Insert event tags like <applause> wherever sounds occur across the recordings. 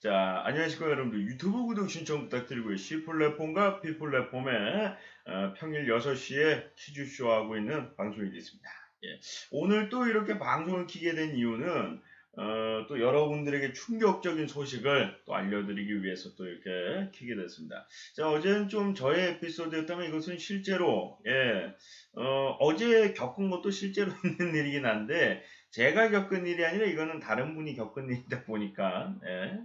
자, 안녕하십니까 여러분들. 유튜브 구독 신청 부탁드리고요. C 플랫폼과 P 플랫폼에 어, 평일 6시에 퀴즈쇼 하고 있는 방송이 됐습니다. 예. 오늘 또 이렇게 방송을 키게 된 이유는 어, 또 여러분들에게 충격적인 소식을 또 알려드리기 위해서 또 이렇게 키게 됐습니다. 자, 어제는 좀 저의 에피소드였다면 이것은 실제로, 예, 어, 어제 겪은 것도 실제로 <laughs> 있는 일이긴 한데, 제가 겪은 일이 아니라 이거는 다른 분이 겪은 일이다 보니까, 예.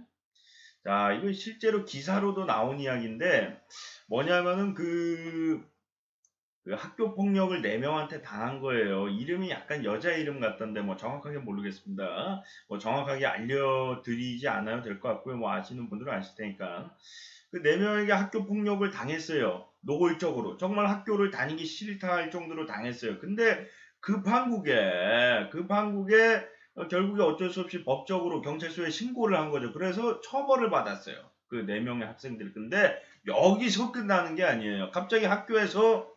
자, 이거 실제로 기사로도 나온 이야기인데, 뭐냐면은 그, 그 학교 폭력을 4명한테 당한 거예요. 이름이 약간 여자 이름 같던데 뭐 정확하게 모르겠습니다. 뭐 정확하게 알려드리지 않아도 될 것 같고요. 뭐 아시는 분들은 아실 테니까. 그 4명에게 학교 폭력을 당했어요. 노골적으로. 정말 학교를 다니기 싫다 할 정도로 당했어요. 근데 그 판국에, 그 결국에 어쩔 수 없이 법적으로 경찰서에 신고를 한 거죠. 그래서 처벌을 받았어요. 그 4명의 학생들. 근데 여기서 끝나는 게 아니에요. 갑자기 학교에서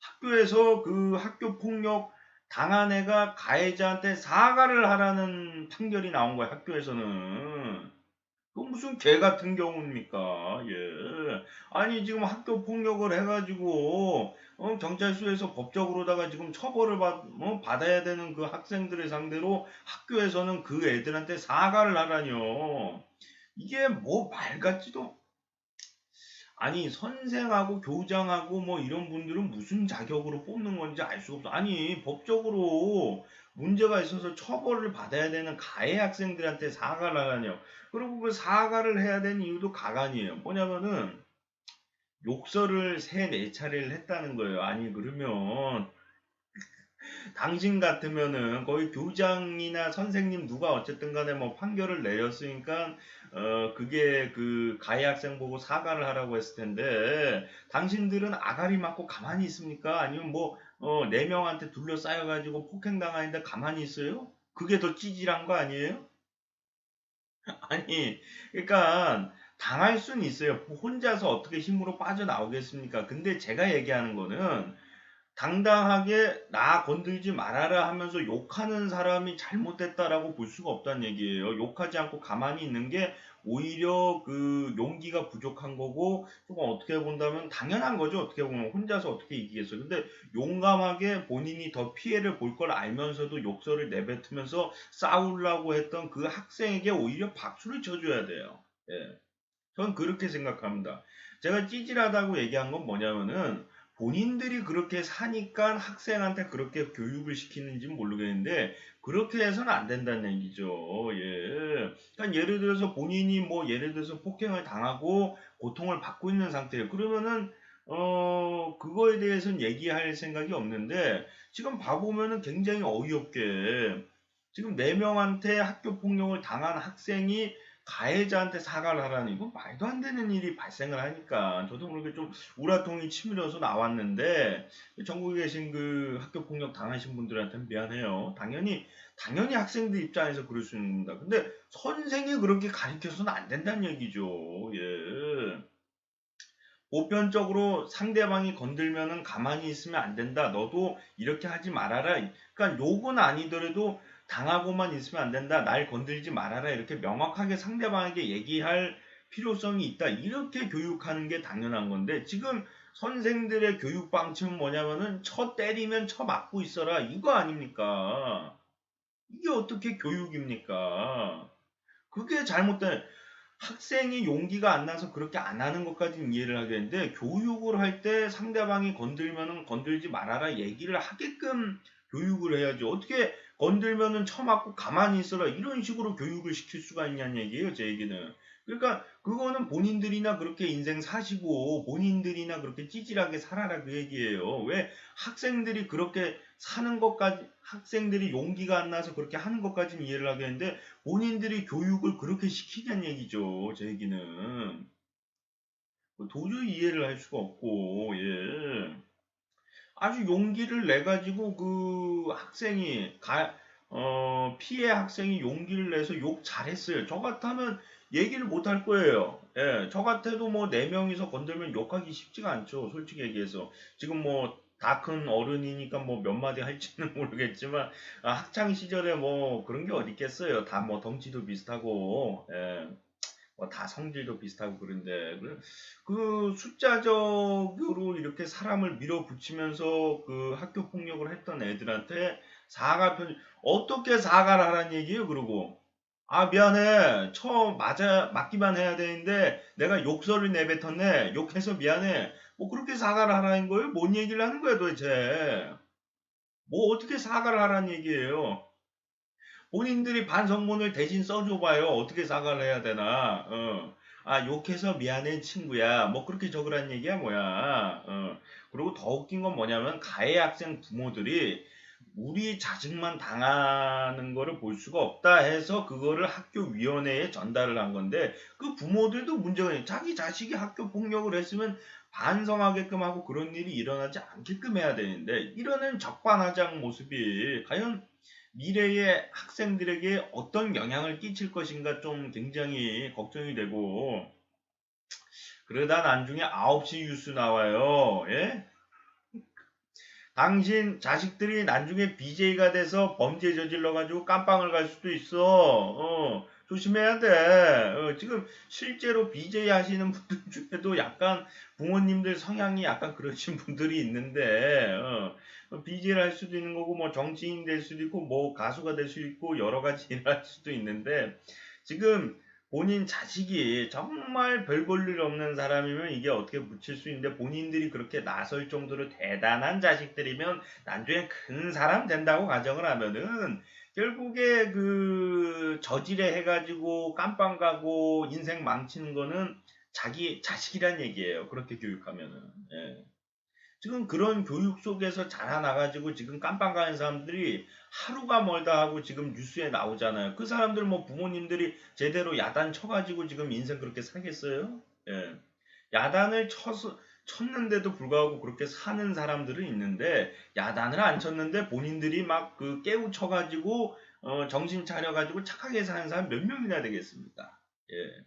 학교에서 그 학교 폭력 당한 애가 가해자한테 사과를 하라는 판결이 나온 거예요. 학교에서는. 그 무슨 개 같은 경우입니까? 예. 아니 지금 학교 폭력을 해가지고 어, 경찰서에서 법적으로다가 지금 처벌을 받, 어, 받아야 되는 그 학생들을 상대로 학교에서는 그 애들한테 사과를 하라뇨. 이게 뭐 말 같지도 아니 선생하고 교장하고 뭐 이런 분들은 무슨 자격으로 뽑는 건지 알 수가 없어. 아니 법적으로 문제가 있어서 처벌을 받아야 되는 가해 학생들한테 사과를 하라뇨. 그리고 그 사과를 해야 되는 이유도 가관이에요. 뭐냐면은 욕설을 세 네 차례를 했다는 거예요. 아니 그러면 <laughs> 당신 같으면은 거의 교장이나 선생님 누가 어쨌든 간에 뭐 판결을 내렸으니까 어 그게 그 가해 학생 보고 사과를 하라고 했을 텐데 당신들은 아가리 맞고 가만히 있습니까? 아니면 뭐어네 명한테 둘러싸여 가지고 폭행 당하는데 가만히 있어요? 그게 더 찌질한 거 아니에요? <laughs> 아니 그러니까 당할 수는 있어요. 혼자서 어떻게 힘으로 빠져나오겠습니까? 근데 제가 얘기하는 거는 당당하게 나 건들지 말아라 하면서 욕하는 사람이 잘못됐다라고 볼 수가 없다는 얘기예요. 욕하지 않고 가만히 있는 게 오히려 그 용기가 부족한 거고 조금 어떻게 본다면 당연한 거죠. 어떻게 보면 혼자서 어떻게 이기겠어요. 근데 용감하게 본인이 더 피해를 볼 걸 알면서도 욕설을 내뱉으면서 싸우려고 했던 그 학생에게 오히려 박수를 쳐줘야 돼요. 예. 전 그렇게 생각합니다. 제가 찌질하다고 얘기한 건 뭐냐면은 본인들이 그렇게 사니까 학생한테 그렇게 교육을 시키는지는 모르겠는데 그렇게 해서는 안 된다는 얘기죠. 예. 그러니까 예를 들어서 본인이 뭐 예를 들어서 폭행을 당하고 고통을 받고 있는 상태예요. 그러면은 어 그거에 대해서는 얘기할 생각이 없는데 지금 봐보면은 굉장히 어이없게 지금 네 명한테 학교 폭력을 당한 학생이 가해자한테 사과를 하라는 이건 말도 안 되는 일이 발생을 하니까 저도 모르게 좀 우라통이 치밀어서 나왔는데 전국에 계신 그 학교 폭력 당하신 분들한테는 미안해요. 당연히 당연히 학생들 입장에서 그럴 수 있습니다. 근데 선생이 그렇게 가르쳐서는 안 된다는 얘기죠. 예. 보편적으로 상대방이 건들면은 가만히 있으면 안 된다. 너도 이렇게 하지 말아라. 그러니까 욕은 아니더라도 당하고만 있으면 안 된다. 날 건들지 말아라. 이렇게 명확하게 상대방에게 얘기할 필요성이 있다. 이렇게 교육하는 게 당연한 건데 지금 선생들의 교육 방침은 뭐냐면은 쳐 때리면 쳐 맞고 있어라. 이거 아닙니까? 이게 어떻게 교육입니까? 그게 잘못된 학생이 용기가 안 나서 그렇게 안 하는 것까지는 이해를 하겠는데 교육을 할 때 상대방이 건들면은 건들지 말아라 얘기를 하게끔 교육을 해야죠. 어떻게 건들면은 처맞고 가만히 있어라. 이런 식으로 교육을 시킬 수가 있냐는 얘기예요 제 얘기는. 그러니까 그거는 본인들이나 그렇게 인생 사시고 본인들이나 그렇게 찌질하게 살아라 그 얘기예요. 왜? 학생들이 그렇게 사는 것까지 학생들이 용기가 안 나서 그렇게 하는 것까지는 이해를 하겠는데 본인들이 교육을 그렇게 시키냐는 얘기죠 제 얘기는. 뭐 도저히 이해를 할 수가 없고 예. 아주 용기를 내 가지고 그 학생이 가, 어, 피해 학생이 용기를 내서 욕 잘했어요. 저 같으면 얘기를 못 할 거예요. 예, 저 같아도 뭐 네 명이서 건들면 욕하기 쉽지가 않죠. 솔직히 얘기해서 지금 뭐 다 큰 어른이니까 뭐 몇 마디 할지는 <laughs> 모르겠지만 아, 학창 시절에 뭐 그런 게 어디 있겠어요. 다 뭐 덩치도 비슷하고 예. 뭐 다 성질도 비슷하고 그런데 그- 그 숫자적으로 이렇게 사람을 밀어붙이면서 그 학교 폭력을 했던 애들한테 사과 편 어떻게 사과를 하라는 얘기예요 그러고? 아 미안해. 처음 맞아 맞기만 해야 되는데 내가 욕설을 내뱉었네. 욕해서 미안해. 뭐 그렇게 사과를 하라는 거예요? 뭔 얘기를 하는 거야 도대체? 뭐 어떻게 사과를 하라는 얘기예요 본인들이 반성문을 대신 써줘봐요 어떻게 사과를 해야 되나 어. 아 욕해서 미안해 친구야 뭐 그렇게 적으라는 얘기야 뭐야 어. 그리고 더 웃긴 건 뭐냐면 가해 학생 부모들이 우리 자식만 당하는 거를 볼 수가 없다 해서 그거를 학교 위원회에 전달을 한 건데 그 부모들도 문제가. 자기 자식이 학교 폭력을 했으면 반성하게끔 하고 그런 일이 일어나지 않게끔 해야 되는데 이러는 적반하장 모습이 과연 미래의 학생들에게 어떤 영향을 끼칠 것인가 좀 굉장히 걱정이 되고 그러다 나중에 9시 뉴스 나와요. 예? 당신 자식들이 나중에 BJ가 돼서 범죄 저질러가지고 깜빵을 갈 수도 있어. 어, 조심해야 돼. 어, 지금 실제로 BJ 하시는 분들 <laughs> 중에도 약간 부모님들 성향이 약간 그러신 <laughs> 분들이 있는데, 어, BJ를 할 수도 있는 거고, 뭐 정치인 될 수도 있고, 뭐 가수가 될 수도 있고, 여러 가지 <laughs> 일을 할 수도 있는데, 지금 본인 자식이 정말 별 볼 일 없는 사람이면 이게 어떻게 붙일 수 있는데 본인들이 그렇게 나설 정도로 대단한 자식들이면 나중에 큰 사람 된다고 가정을 하면은 결국에 그 저질에 해가지고 깜빵 가고 인생 망치는 거는 자기 자식이란 얘기예요. 그렇게 교육하면은. 예. 지금 그런 교육 속에서 자라나가지고 지금 깜빵 가는 사람들이 하루가 멀다 하고 지금 뉴스에 나오잖아요. 그 사람들 뭐 부모님들이 제대로 야단 쳐가지고 지금 인생 그렇게 살겠어요? 예. 야단을 쳐서, 쳤는데도 불구하고 그렇게 사는 사람들은 있는데 야단을 안 쳤는데 본인들이 막 그 깨우쳐가지고 어, 정신 차려가지고 착하게 사는 사람 몇 명이나 되겠습니까? 예.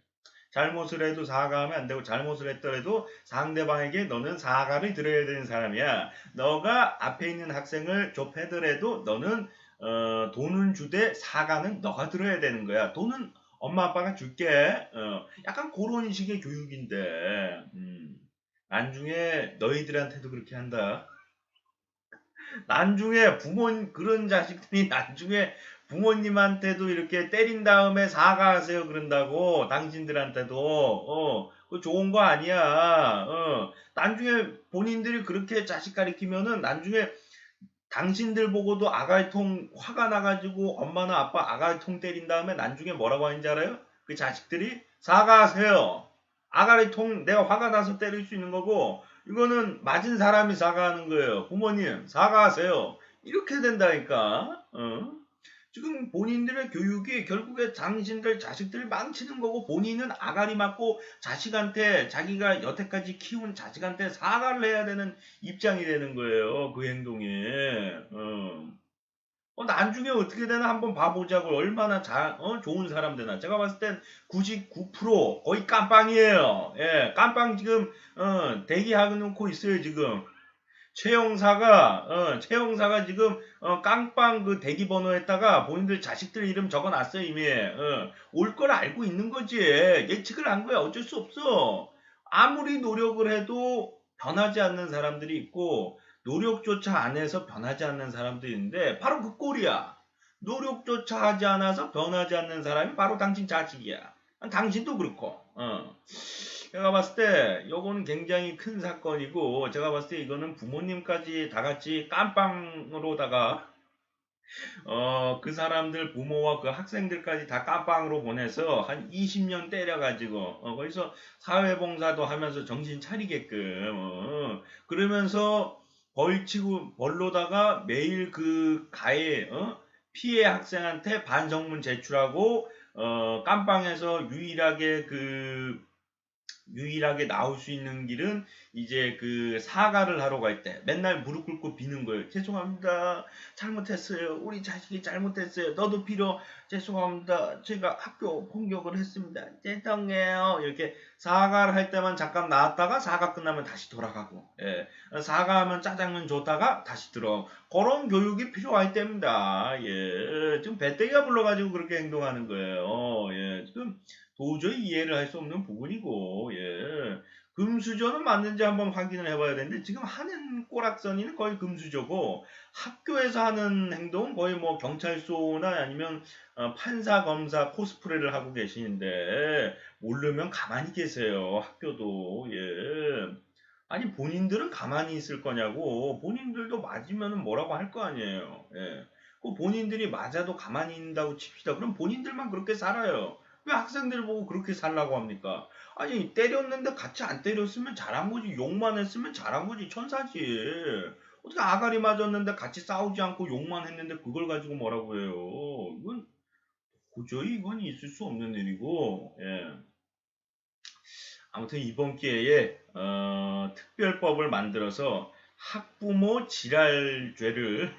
잘못을 해도 사과하면 안 되고 잘못을 했더라도 상대방에게 너는 사과를 드려야 되는 사람이야. 너가 앞에 있는 학생을 좁혀더라도 너는 어, 돈은 주되 사과는 너가 들어야 되는 거야. 돈은 엄마 아빠가 줄게. 어, 약간 그런 식의 교육인데 음, 나중에 너희들한테도 그렇게 한다. 나중에 부모 그런 자식들이 나중에 부모님한테도 이렇게 때린 다음에 사과하세요 그런다고 당신들한테도. 어 그거 좋은 거 아니야. 어 나중에 본인들이 그렇게 자식 가리키면은 나중에 당신들 보고도 아가리통 화가 나가지고 엄마나 아빠 아가리통 때린 다음에 나중에 뭐라고 하는지 알아요? 그 자식들이 사과하세요. 아가리통 내가 화가 나서 때릴 수 있는 거고 이거는 맞은 사람이 사과하는 거예요. 부모님 사과하세요. 이렇게 된다니까. 어? 지금 본인들의 교육이 결국에 당신들 자식들을 망치는 거고 본인은 아가리 맞고 자식한테 자기가 여태까지 키운 자식한테 사과를 해야 되는 입장이 되는 거예요. 그 행동에. 어. 어, 나중에 어떻게 되나 한번 봐보자고 얼마나 자, 어, 좋은 사람 되나 제가 봤을 땐 99% 거의 깜빵이에요 예 깜빵 지금 어, 대기하고 놓고 있어요 지금 최영사가 어, 최영사가 지금 어, 깡빵 그 대기 번호에다가 본인들 자식들 이름 적어놨어요 이미. 어, 올걸 알고 있는 거지. 예측을 한 거야. 어쩔 수 없어. 아무리 노력을 해도 변하지 않는 사람들이 있고 노력조차 안 해서 변하지 않는 사람들이 있는데 바로 그 꼴이야. 노력조차 하지 않아서 변하지 않는 사람이 바로 당신 자식이야. 당신도 그렇고 어. 제가 봤을 때 이거는 굉장히 큰 사건이고 제가 봤을 때 이거는 부모님까지 다 같이 깜빵으로다가 어, 그 사람들 부모와 그 학생들까지 다 깜빵으로 보내서 한 20년 때려가지고 어, 거기서 사회봉사도 하면서 정신 차리게끔 어, 그러면서 벌치고 벌로다가 매일 그 가해 어? 피해 학생한테 반성문 제출하고 어, 깜빵에서 유일하게 그 유일하게 나올 수 있는 길은 이제 그 사과를 하러 갈 때 맨날 무릎 꿇고 비는 거예요. 죄송합니다. 잘못했어요. 우리 자식이 잘못했어요. 너도 빌어. 죄송합니다. 제가 학교 공격을 했습니다. 죄송해요. 이렇게 사과를 할 때만 잠깐 나왔다가 사과 끝나면 다시 돌아가고 예. 사과하면 짜장면 줬다가 다시 들어. 그런 교육이 필요할 때입니다. 예. 지금 배때기가 불러가지고 그렇게 행동하는 거예요. 예. 지금 도저히 이해를 할 수 없는 부분이고, 예. 금수저는 맞는지 한번 확인을 해봐야 되는데, 지금 하는 꼬락서니는 거의 금수저고, 학교에서 하는 행동은 거의 뭐 경찰서나 아니면 어, 판사, 검사 코스프레를 하고 계시는데, 모르면 가만히 계세요. 학교도, 예. 아니, 본인들은 가만히 있을 거냐고, 본인들도 맞으면 뭐라고 할 거 아니에요. 예. 그 본인들이 맞아도 가만히 있는다고 칩시다. 그럼 본인들만 그렇게 살아요. 왜 학생들 보고 그렇게 살라고 합니까? 아니 때렸는데 같이 안 때렸으면 잘한 거지 욕만 했으면 잘한 거지 천사지 어떻게 아가리 맞았는데 같이 싸우지 않고 욕만 했는데 그걸 가지고 뭐라고 해요 이건 도저히 이건 있을 수 없는 일이고 예. 아무튼 이번 기회에 어, 특별법을 만들어서 학부모 지랄죄를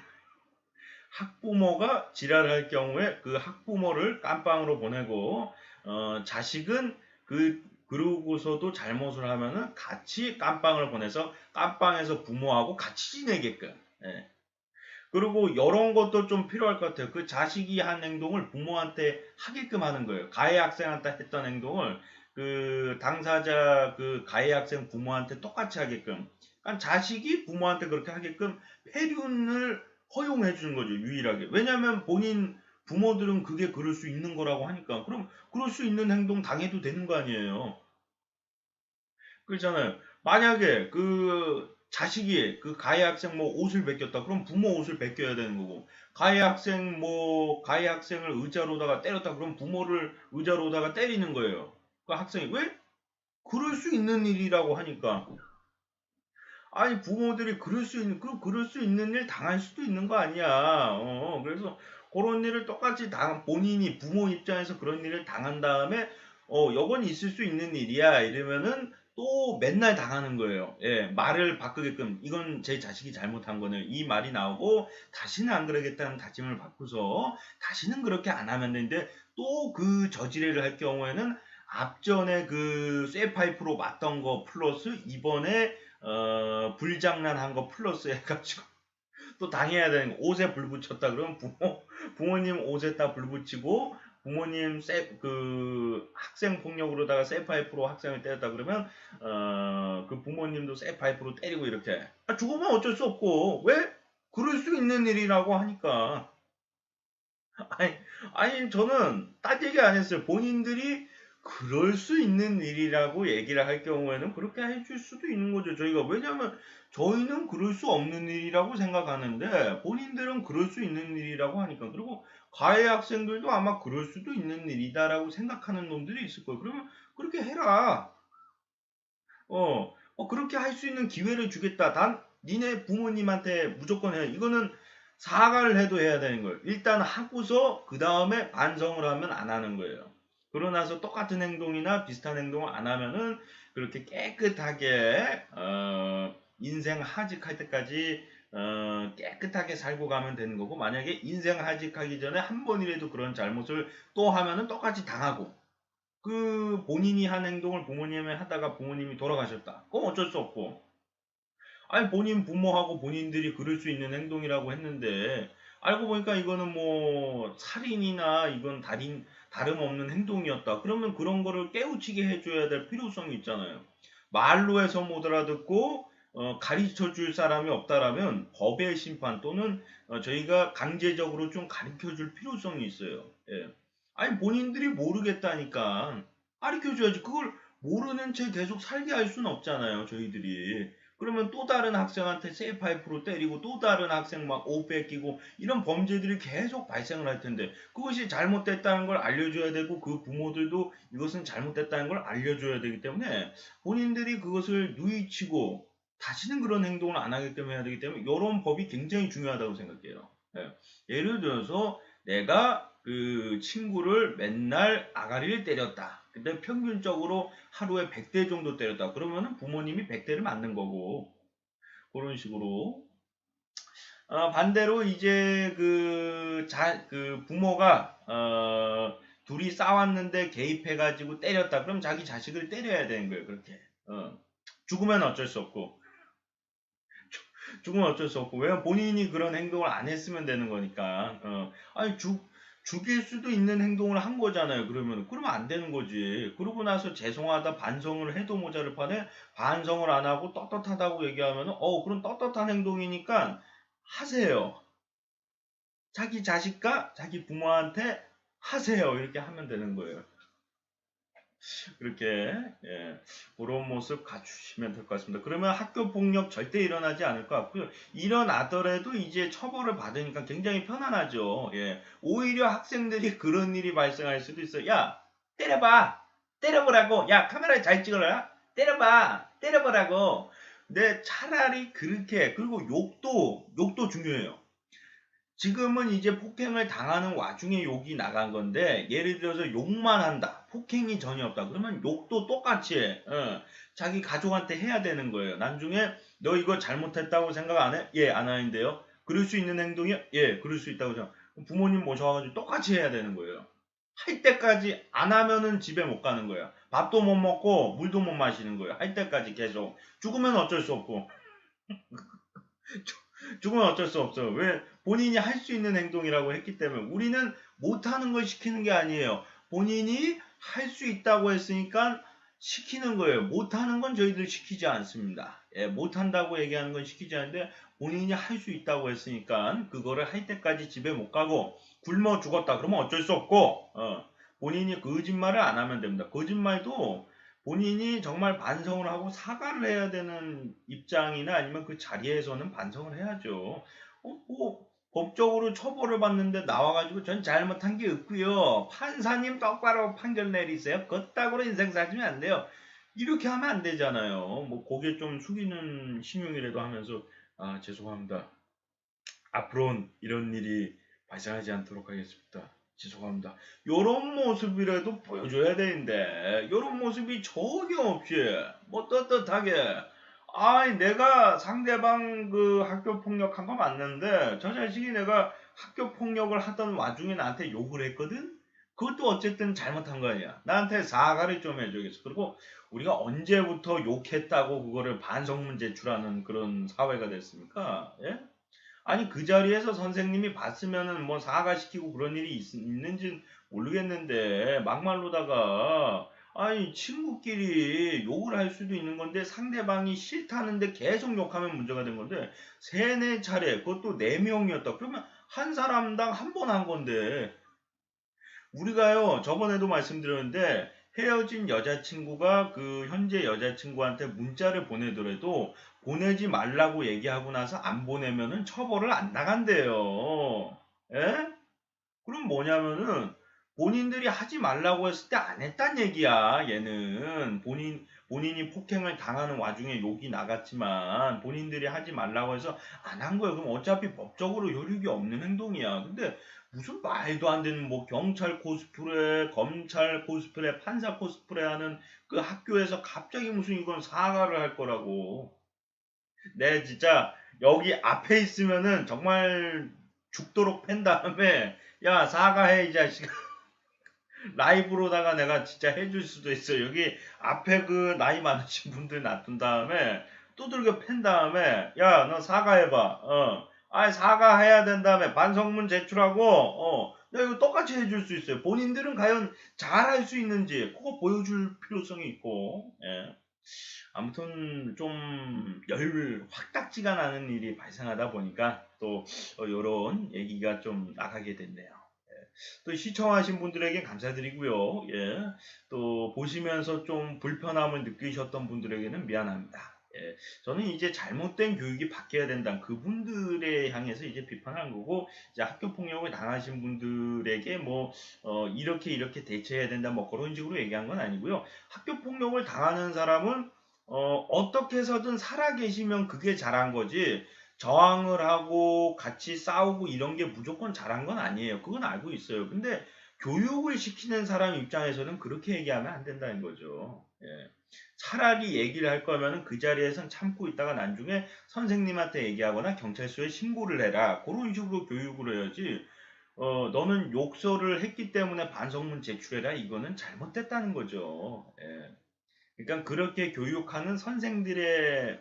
학부모가 지랄할 경우에 그 학부모를 깜빵으로 보내고 어, 자식은 그 그러고서도 잘못을 하면은 같이 깜빵을 보내서 깜빵에서 부모하고 같이 지내게끔. 예. 그리고 이런 것도 좀 필요할 것 같아요. 그 자식이 한 행동을 부모한테 하게끔 하는 거예요. 가해 학생한테 했던 행동을 그 당사자 그 가해 학생 부모한테 똑같이 하게끔. 그러니까 자식이 부모한테 그렇게 하게끔 폐륜을 허용해 주는 거죠. 유일하게. 왜냐하면 본인 부모들은 그게 그럴 수 있는 거라고 하니까. 그럼 그럴 수 있는 행동 당해도 되는 거 아니에요. 그렇잖아요. 만약에 그 자식이 그 가해 학생 뭐 옷을 벗겼다. 그럼 부모 옷을 벗겨야 되는 거고. 가해 학생 뭐 가해 학생을 의자로다가 때렸다. 그럼 부모를 의자로다가 때리는 거예요. 그 학생이 왜? 그럴 수 있는 일이라고 하니까. 아니 부모들이 그럴 수 있는 그 그럴 수 있는 일 당할 수도 있는 거 아니야. 어, 그래서 그런 일을 똑같이 당 본인이 부모 입장에서 그런 일을 당한 다음에 어, 여건 있을 수 있는 일이야 이러면은 또 맨날 당하는 거예요. 예, 말을 바꾸게끔 이건 제 자식이 잘못한 거는 이 말이 나오고 다시는 안 그러겠다는 다짐을 바꾸서 다시는 그렇게 안 하면 되는데 또 그 저지레를 할 경우에는 앞전에 그 쇠파이프로 맞던 거 플러스 이번에 어, 불장난한 거 플러스 해가지고 <laughs> 또 당해야 되는 거. 옷에 불 붙였다 그러면 부모 부모님 옷에다 불 붙이고 부모님 세, 그 학생 폭력으로다가 쇠파이프로 학생을 때렸다 그러면 어, 그 부모님도 쇠파이프로 때리고 이렇게. 아, 죽으면 어쩔 수 없고. 왜? 그럴 수 있는 일이라고 하니까. 아니 아니 저는 딴 얘기 안 했어요. 본인들이 그럴 수 있는 일이라고 얘기를 할 경우에는 그렇게 해줄 수도 있는 거죠. 저희가 왜냐하면 저희는 그럴 수 없는 일이라고 생각하는데 본인들은 그럴 수 있는 일이라고 하니까 그리고 가해 학생들도 아마 그럴 수도 있는 일이다라고 생각하는 놈들이 있을 거예요. 그러면 그렇게 해라. 어, 어 그렇게 할 수 있는 기회를 주겠다. 단 니네 부모님한테 무조건 해. 이거는 사과를 해도 해야 되는 거예요. 일단 하고서 그 다음에 반성을 하면 안 하는 거예요. 그러고 나서 똑같은 행동이나 비슷한 행동을 안 하면은 그렇게 깨끗하게 어, 인생 하직할 때까지 어, 깨끗하게 살고 가면 되는 거고 만약에 인생 하직하기 전에 한 번이라도 그런 잘못을 또 하면은 똑같이 당하고 그 본인이 한 행동을 부모님이 하다가 부모님이 돌아가셨다. 그럼 어쩔 수 없고 아니 본인 부모하고 본인들이 그럴 수 있는 행동이라고 했는데 알고 보니까 이거는 뭐 살인이나 이건 달인 다름없는 행동이었다. 그러면 그런 거를 깨우치게 해줘야 될 필요성이 있잖아요. 말로 해서 못 알아듣고 어, 가르쳐 줄 사람이 없다라면 법의 심판 또는 어, 저희가 강제적으로 좀 가르쳐 줄 필요성이 있어요. 예. 아니 본인들이 모르겠다니까 가르쳐 줘야지. 그걸 모르는 채 계속 살게 할 수는 없잖아요. 저희들이. 그러면 또 다른 학생한테 세파이프로 때리고 또 다른 학생 막 옷 뺏기고 이런 범죄들이 계속 발생을 할 텐데 그것이 잘못됐다는 걸 알려줘야 되고 그 부모들도 이것은 잘못됐다는 걸 알려줘야 되기 때문에 본인들이 그것을 누이치고 다시는 그런 행동을 안 하게끔 해야 되기 때문에 이런 법이 굉장히 중요하다고 생각해요. 예. 예를 들어서 내가 그 친구를 맨날 아가리를 때렸다. 근데 평균적으로 하루에 100대 정도 때렸다. 그러면은 부모님이 100대를 맞는 거고 그런 식으로 어, 반대로 이제 그, 자, 그 부모가 어, 둘이 싸웠는데 개입해가지고 때렸다. 그럼 자기 자식을 때려야 되는 거예요. 그렇게 어. 죽으면 어쩔 수 없고 죽으면 어쩔 수 없고 왜냐면 본인이 그런 행동을 안 했으면 되는 거니까 어. 아니 죽 죽일 수도 있는 행동을 한 거잖아요. 그러면 그러면 안 되는 거지. 그러고 나서 죄송하다 반성을 해도 모자를 판에 반성을 안 하고 떳떳하다고 얘기하면은 어 그럼 떳떳한 행동이니까 하세요. 자기 자식과 자기 부모한테 하세요. 이렇게 하면 되는 거예요. 그렇게 예, 그런 모습 갖추시면 될 것 같습니다. 그러면 학교 폭력 절대 일어나지 않을 것 같고요. 일어나더라도 이제 처벌을 받으니까 굉장히 편안하죠. 예, 오히려 학생들이 그런 일이 발생할 수도 있어요. 야 때려봐, 때려보라고. 야 카메라 잘 찍어라. 때려봐, 때려보라고. 근데 차라리 그렇게 그리고 욕도 욕도 중요해요. 지금은 이제 폭행을 당하는 와중에 욕이 나간 건데 예를 들어서 욕만 한다. 폭행이 전혀 없다. 그러면 욕도 똑같이 해. 어, 자기 가족한테 해야 되는 거예요. 나중에 너 이거 잘못했다고 생각 안 해? 예, 안 하는데요. 그럴 수 있는 행동이야? 예, 그럴 수 있다고 생각. 부모님 모셔가지고 똑같이 해야 되는 거예요. 할 때까지 안 하면은 집에 못 가는 거예요. 밥도 못 먹고 물도 못 마시는 거예요. 할 때까지 계속. 죽으면 어쩔 수 없고. <laughs> 죽으면 어쩔 수 없어요. 왜? 본인이 할 수 있는 행동이라고 했기 때문에 우리는 못하는 걸 시키는 게 아니에요. 본인이 할 수 있다고 했으니까 시키는 거예요. 못하는 건 저희들 시키지 않습니다. 예, 못한다고 얘기하는 건 시키지 않는데 본인이 할 수 있다고 했으니까 그거를 할 때까지 집에 못 가고 굶어 죽었다 그러면 어쩔 수 없고 어, 본인이 거짓말을 안 하면 됩니다. 거짓말도 본인이 정말 반성을 하고 사과를 해야 되는 입장이나 아니면 그 자리에서는 반성을 해야죠. 어, 뭐 법적으로 처벌을 받는데 나와가지고 전 잘못한 게 없고요. 판사님 똑바로 판결 내리세요. 그따구로 인생 사시면 안 돼요. 이렇게 하면 안 되잖아요. 뭐 고개 좀 숙이는 신용이라도 하면서 아 죄송합니다. 앞으로는 이런 일이 발생하지 않도록 하겠습니다. 죄송합니다. 요런 모습이라도 보여줘야 되는데 요런 모습이 전혀 없이 뭐 떳떳하게 아이 내가 상대방 그 학교 폭력한 거 맞는데 저 자식이 내가 학교 폭력을 하던 와중에 나한테 욕을 했거든? 그것도 어쨌든 잘못한 거 아니야. 나한테 사과를 좀 해줘야겠어. 그리고 우리가 언제부터 욕했다고 그거를 반성문 제출하는 그런 사회가 됐습니까? 예? 아니 그 자리에서 선생님이 봤으면은 뭐 사과시키고 그런 일이 있, 있는지 모르겠는데 막말로다가 아니 친구끼리 욕을 할 수도 있는 건데 상대방이 싫다는데 계속 욕하면 문제가 된 건데 세네 차례 그것도 네 명이었다. 그러면 한 사람당 한 번 한 건데. 우리가요 저번에도 말씀드렸는데 헤어진 여자친구가 그 현재 여자친구한테 문자를 보내더라도 보내지 말라고 얘기하고 나서 안 보내면은 처벌을 안 나간대요. 에? 그럼 뭐냐면은 본인들이 하지 말라고 했을 때 안 했단 얘기야. 얘는 본인 본인이 폭행을 당하는 와중에 욕이 나갔지만 본인들이 하지 말라고 해서 안 한 거예요. 그럼 어차피 법적으로 효력이 없는 행동이야. 근데 무슨 말도 안 되는 뭐 경찰 코스프레, 검찰 코스프레, 판사 코스프레 하는 그 학교에서 갑자기 무슨 이건 사과를 할 거라고. 네, 진짜 여기 앞에 있으면은 정말 죽도록 팬 다음에 야 사과해 이 자식아. <laughs> 라이브로다가 내가 진짜 해줄 수도 있어. 여기 앞에 그 나이 많으신 분들 놔둔 다음에 두들겨 팬 다음에 야 너 사과해봐. 어. 아 사과해야 된 다음에 반성문 제출하고 어. 야 이거 똑같이 해줄 수 있어요. 본인들은 과연 잘할 수 있는지 그거 보여줄 필요성이 있고. 예. 아무튼 좀 열 확딱지가 나는 일이 발생하다 보니까 또 이런 얘기가 좀 나가게 됐네요. 예. 또 시청하신 분들에게 감사드리고요. 예. 또 보시면서 좀 불편함을 느끼셨던 분들에게는 미안합니다. 예, 저는 이제 잘못된 교육이 바뀌어야 된다. 그분들에 향해서 이제 비판한 거고, 이제 학교 폭력을 당하신 분들에게 뭐, 어, 이렇게 이렇게 대처해야 된다. 뭐 그런 식으로 얘기한 건 아니고요. 학교 폭력을 당하는 사람은 어, 어떻게 해서든 살아 계시면 그게 잘한 거지. 저항을 하고 같이 싸우고 이런 게 무조건 잘한 건 아니에요. 그건 알고 있어요. 근데 교육을 시키는 사람 입장에서는 그렇게 얘기하면 안 된다는 거죠. 예. 차라리 얘기를 할 거면 그 자리에선 참고 있다가 나중에 선생님한테 얘기하거나 경찰서에 신고를 해라. 그런 식으로 교육을 해야지. 어, 너는 욕설을 했기 때문에 반성문 제출해라. 이거는 잘못됐다는 거죠. 예. 그러니까 그렇게 교육하는 선생들의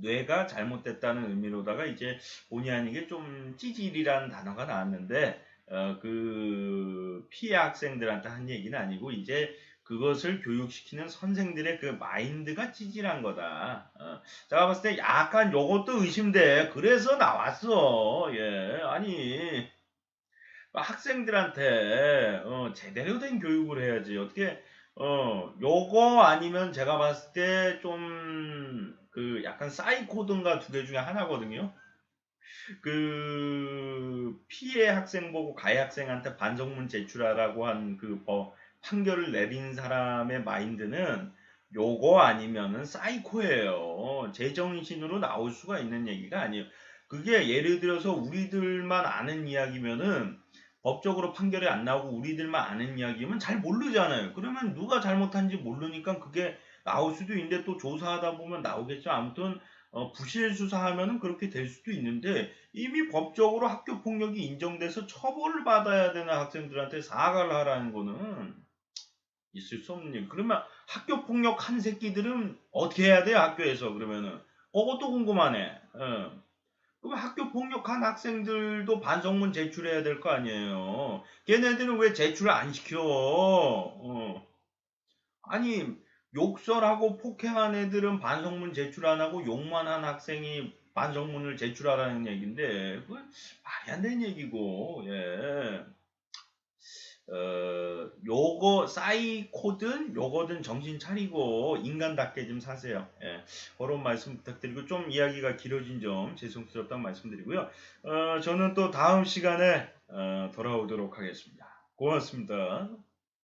뇌가 잘못됐다는 의미로다가 이제 본의 아니게 좀 찌질이라는 단어가 나왔는데 어, 그 피해 학생들한테 한 얘기는 아니고 이제 그것을 교육시키는 선생들의 그 마인드가 찌질한 거다. 어, 제가 봤을 때 약간 요것도 의심돼. 그래서 나왔어. 예, 아니 학생들한테 어, 제대로 된 교육을 해야지. 어떻게 어 요거 아니면 제가 봤을 때 좀 그 약간 사이코든가 두 개 중에 하나거든요. 그 피해 학생 보고 가해 학생한테 반성문 제출하라고 한 그 판결을 내린 사람의 마인드는 요거 아니면은 사이코예요. 제정신으로 나올 수가 있는 얘기가 아니에요. 그게 예를 들어서 우리들만 아는 이야기면은 법적으로 판결이 안 나오고 우리들만 아는 이야기면 잘 모르잖아요. 그러면 누가 잘못한지 모르니까 그게 나올 수도 있는데 또 조사하다 보면 나오겠죠. 아무튼 어, 부실 수사하면은 그렇게 될 수도 있는데 이미 법적으로 학교 폭력이 인정돼서 처벌을 받아야 되는 학생들한테 사과를 하라는 거는 있을 수 없는 일. 그러면 학교 폭력 한 새끼들은 어떻게 해야 돼요 학교에서 그러면은 그것도 궁금하네. 어. 그럼 학교 폭력한 학생들도 반성문 제출해야 될 거 아니에요. 걔네들은 왜 제출을 안 시켜? 어. 아니 욕설하고 폭행한 애들은 반성문 제출 안 하고 욕만 한 학생이 반성문을 제출하라는 얘기인데 그건 말이 안 되는 얘기고 예. 어, 요거 사이코든 요거든 정신 차리고 인간답게 좀 사세요. 예, 그런 말씀 부탁드리고 좀 이야기가 길어진 점 죄송스럽다는 말씀드리고요. 어, 저는 또 다음 시간에 어, 돌아오도록 하겠습니다. 고맙습니다.